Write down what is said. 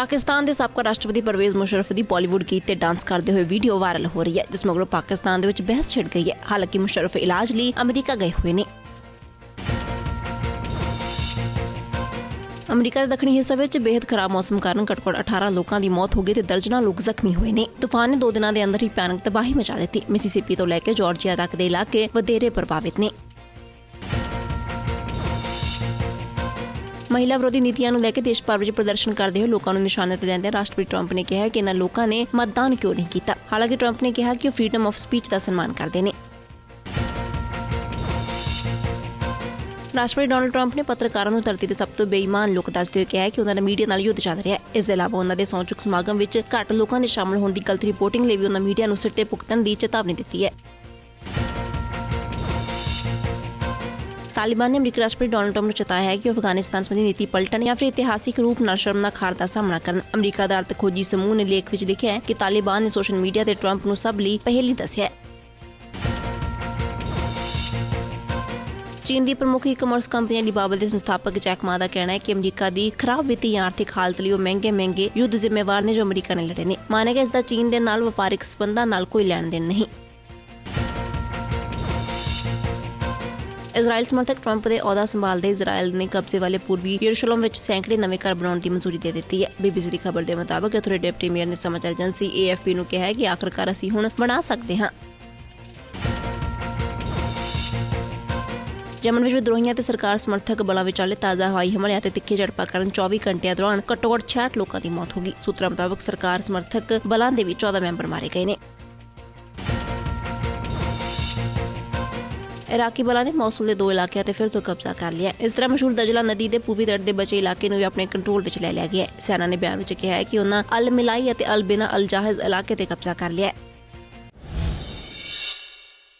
ਪਾਕਿਸਤਾਨ ਦੇ ਸਾਬਕਾ ਰਾਸ਼ਟਰਪਤੀ ਪਰਵੇਜ਼ ਮੁਸ਼ਰਫ ਦੀ ਬਾਲੀਵੁੱਡ ਗੀਤ ਤੇ ਡਾਂਸ ਕਰਦੇ ਹੋਏ ਵੀਡੀਓ ਵਾਇਰਲ ਹੋ ਰਹੀ ਹੈ, ਜਿਸ ਮਗਰੋਂ ਪਾਕਿਸਤਾਨ ਦੇ ਵਿੱਚ ਬਹਿਸ ਛਿੜ ਗਈ ਹੈ। ਹਾਲਾਂਕਿ ਮੁਸ਼ਰਫ ਇਲਾਜ ਲਈ ਅਮਰੀਕਾ ਗਏ ਹੋਏ ਨੇ। ਅਮਰੀਕਾ ਦੇ ਦੱਖਣੀ ਹਿੱਸੇ ਵਿੱਚ ਬੇहद ਖਰਾਬ ਮੌਸਮ ਕਾਰਨ ਘੱਟੋ-ਘੱਟ 18 ਲੋਕਾਂ ਦੀ ਮੌਤ ਹੋ ਗਈ ਤੇ ਦਰਜਨਾਂ ਲੋਕ ਜ਼ਖਮੀ ਹੋਏ ਨੇ। ਤੂਫਾਨ ਨੇ ਦੋ ਦਿਨਾਂ ਦੇ ਅੰਦਰ ਹੀ ਭਿਆਨਕ ਤਬਾਹੀ ਮਚਾ ਦਿੱਤੀ। ਮਿਸੀਸਿਪੀ ਤੋਂ ਲੈ ਕੇ ਜਾਰਜੀਆ ਤੱਕ ਦੇ ਇਲਾਕੇ ਵਧੇਰੇ ਪ੍ਰਭਾਵਿਤ ਨੇ। ਮਹਿਲਾ ਵਿਰੋਧੀ ਨੀਤੀਆਂ ਨੂੰ ਲੈ ਕੇ ਦੇਸ਼ ਭਰ ਵਿੱਚ ਪ੍ਰਦਰਸ਼ਨ ਕਰਦੇ ਹੋਏ ਲੋਕਾਂ ਨੂੰ ਨਿਸ਼ਾਨੇ ਤੇ ਲੈਂਦੇ ਰਾਸ਼ਟਰਪਤੀ ਟਰੰਪ ਨੇ ਕਿਹਾ ਕਿ ਇਹਨਾਂ ਲੋਕਾਂ ਨੇ ਮਤਦਾਨ ਕਿਉਂ ਨਹੀਂ ਕੀਤਾ। ਹਾਲਾਂਕਿ ਟਰੰਪ ਨੇ ਕਿਹਾ ਕਿ ਉਹ ਫ੍ਰੀडम ਆਫ ਸਪੀਚ ਦਾ ਸਨਮਾਨ ਕਰਦੇ ਨੇ। ਰਾਸ਼ਟਰਪਤੀ ਡੋਨਲਡ ਟਰੰਪ ਨੇ ਪੱਤਰਕਾਰਾਂ ਨੂੰ ਧਰਤੀ ਦੇ ਸਭ ਤੋਂ ਬੇਈਮਾਨ ਲੋਕ ਦੱਸਦੇ ਹੋਏ ਕਿਹਾ ਕਿ ਉਹਨਾਂ ਦਾ ਮੀਡੀਆ ਨਾਲ ਯੁੱਧ ਚੱਲ ਰਿਹਾ ਹੈ। ਇਸ ਦੇ ਇਲਾਵਾ ਉਹਨਾਂ ਦੇ ਸੌਂਚੁਕ ਸਮਾਗਮ ਵਿੱਚ ਘੱਟ ਲੋਕਾਂ ਦੇ ਸ਼ਾਮਲ ਹੋਣ ਦੀ ਗਲਤ ਰਿਪੋਰਟਿੰਗ ਲਈ ਵੀ ਉਹਨਾਂ ਮੀਡੀਆ ਨੂੰ ਸਿੱਟੇ ਭੁਗਤਣ ਦੀ ਚੇਤਾਵਨੀ ਦਿੱਤੀ ਹੈ। ਤਾਲਿਬਾਨ ਨੇ ਅਮਰੀਕੀ ਰਾਸ਼ਟਰਪਤੀ ਡੋਨਲਡ ਟਰੰਪ ਨੂੰ ਚੇਤਾਇਆ ਹੈ ਕਿ ਅਫਗਾਨਿਸਤਾਨ ਸੰਬੰਧੀ ਨੀਤੀ ਪਲਟਣ ਜਾਂ ਫਿਰ ਇਤਿਹਾਸਿਕ ਰੂਪ ਨਾਲ ਸ਼ਰਮਨਾਕ ਹਾਰ ਦਾ ਸਾਹਮਣਾ ਕਰਨ। ਅਮਰੀਕਾ ਦਾ ਅਰਥ ਖੋਜੀ ਸਮੂਹ ਨੇ ਲੇਖ ਵਿੱਚ ਲਿਖਿਆ ਹੈ ਕਿ ਤਾਲਿਬਾਨ ਨੇ ਸੋਸ਼ਲ ਮੀਡੀਆ ਤੇ ਟਰੰਪ ਨੂੰ ਸਭ ਲਈ ਪਹਿਲੀ ਦੱਸਿਆ ਹੈ। ਚੀਨ ਦੀ ਪ੍ਰਮੁੱਖ ਈ-ਕਮਰਸ ਕੰਪਨੀ ਅਲੀਬਾਬਾ ਦੇ ਸੰਸਥਾਪਕ ਜੈਕ ਮਾ ਦਾ ਕਹਿਣਾ ਹੈ ਕਿ ਅਮਰੀਕਾ ਦੀ ਖਰਾਬ ਵਿੱਤੀ ਆਰਥਿਕ ਹਾਲਤ ਲਈ ਉਹ ਮਹਿੰਗੇ-ਮਹਿੰਗੇ ਯੁੱਧ ਜ਼ਿੰਮੇਵਾਰ ਨੇ ਜੋ ਅਮਰੀਕਾ ਨੇ ਲੜੇ ਨੇ। ਮਾਨੇ ਕਿ ਇਸ ਦਾ ਚੀਨ ਦੇ ਨਾਲ ਵਪਾਰਿਕ ਸਬੰਧਾਂ ਨਾਲ ਕੋਈ ਲੈਣ ਦੇਣ ਨਹੀਂ। ਇਜ਼ਰਾਈਲ ਸਮਰਥਕ ਟਰੰਪ ਦੇ ਅਹੁਦਾ ਸੰਭਾਲਦੇ ਇਜ਼ਰਾਈਲ ਨੇ ਕਬਜ਼ੇ ਵਾਲੇ ਪੂਰਬੀ ਯਰੂਸ਼ਲਮ ਵਿੱਚ ਸੈਂਕੜੇ ਨਵੇਂ ਘਰ ਬਣਾਉਣ ਦੀ ਮਨਜ਼ੂਰੀ ਦੇ ਦਿੱਤੀ ਹੈ। ਬੀਬੀਸੀ ਦੀ ਖਬਰ ਦੇ ਮੁਤਾਬਕ ਉੱਥੇ ਡਿਪਟੀ ਮੇਅਰ ਨੇ ਸਮਾਚਾਰ ਏਜੰਸੀ AFP ਨੂੰ ਕਿਹਾ ਹੈ ਕਿ ਆਖਰਕਾਰ ਅਸੀਂ ਹੁਣ ਬਣਾ ਸਕਦੇ ਹਾਂ। ਯਮਨ ਵਿੱਚ ਵਿਦਰੋਹੀਆਂ ਤੇ ਸਰਕਾਰ ਸਮਰਥਕ ਬਲਾਂ ਵਿਚਾਲੇ ਤਾਜ਼ਾ ਹਵਾਈ ਹਮਲਿਆਂ ਤੇ ਤਿੱਖੇ ਝੜਪਾਂ ਕਾਰਨ 24 ਘੰਟਿਆਂ ਦੌਰਾਨ ਘੱਟੋ-ਘੱਟ 66 ਲੋਕਾਂ ਦੀ ਮੌਤ ਹੋ ਗਈ। ਸੂਤਰਾਂ ਮੁਤਾਬਕ ਸਰਕਾਰ ਸਮਰਥਕ ਬਲਾਂ ਦੇ ਵੀ 14 ਮੈਂਬਰ ਮਾਰੇ ਗਏ ਨੇ। ਇਰਾਕੀ ਬਲਾਂ ਨੇ ਮੌਸੂਲ ਦੇ ਦੋ ਇਲਾਕਿਆਂ ਤੇ ਫਿਰ ਤੋਂ ਕਬਜ਼ਾ ਕਰ ਲਿਆ ਇਸ ਤਰ੍ਹਾਂ ਮਸ਼ਹੂਰ ਦਜਲਾ ਨਦੀ ਦੇ ਪੂਰਬੀ ਤੱਟ ਦੇ ਬਚੇ ਇਲਾਕੇ ਨੂੰ ਵੀ ਆਪਣੇ ਕੰਟਰੋਲ ਵਿੱਚ ਲੈ ਲਿਆ ਗਿਆ ਹੈ। ਸੈਨਾ ਨੇ ਬਿਆਨ ਵਿੱਚ ਕਿਹਾ ਹੈ ਕਿ ਉਹਨਾਂ ਅਲ ਮਿਲਾਈ ਅਤੇ ਅਲ ਬਿਨਾ ਅਲ ਜਾਹਿਜ਼ ਇਲਾਕੇ ਤੇ ਕਬਜ਼ਾ ਕਰ ਲਿਆ ਹੈ।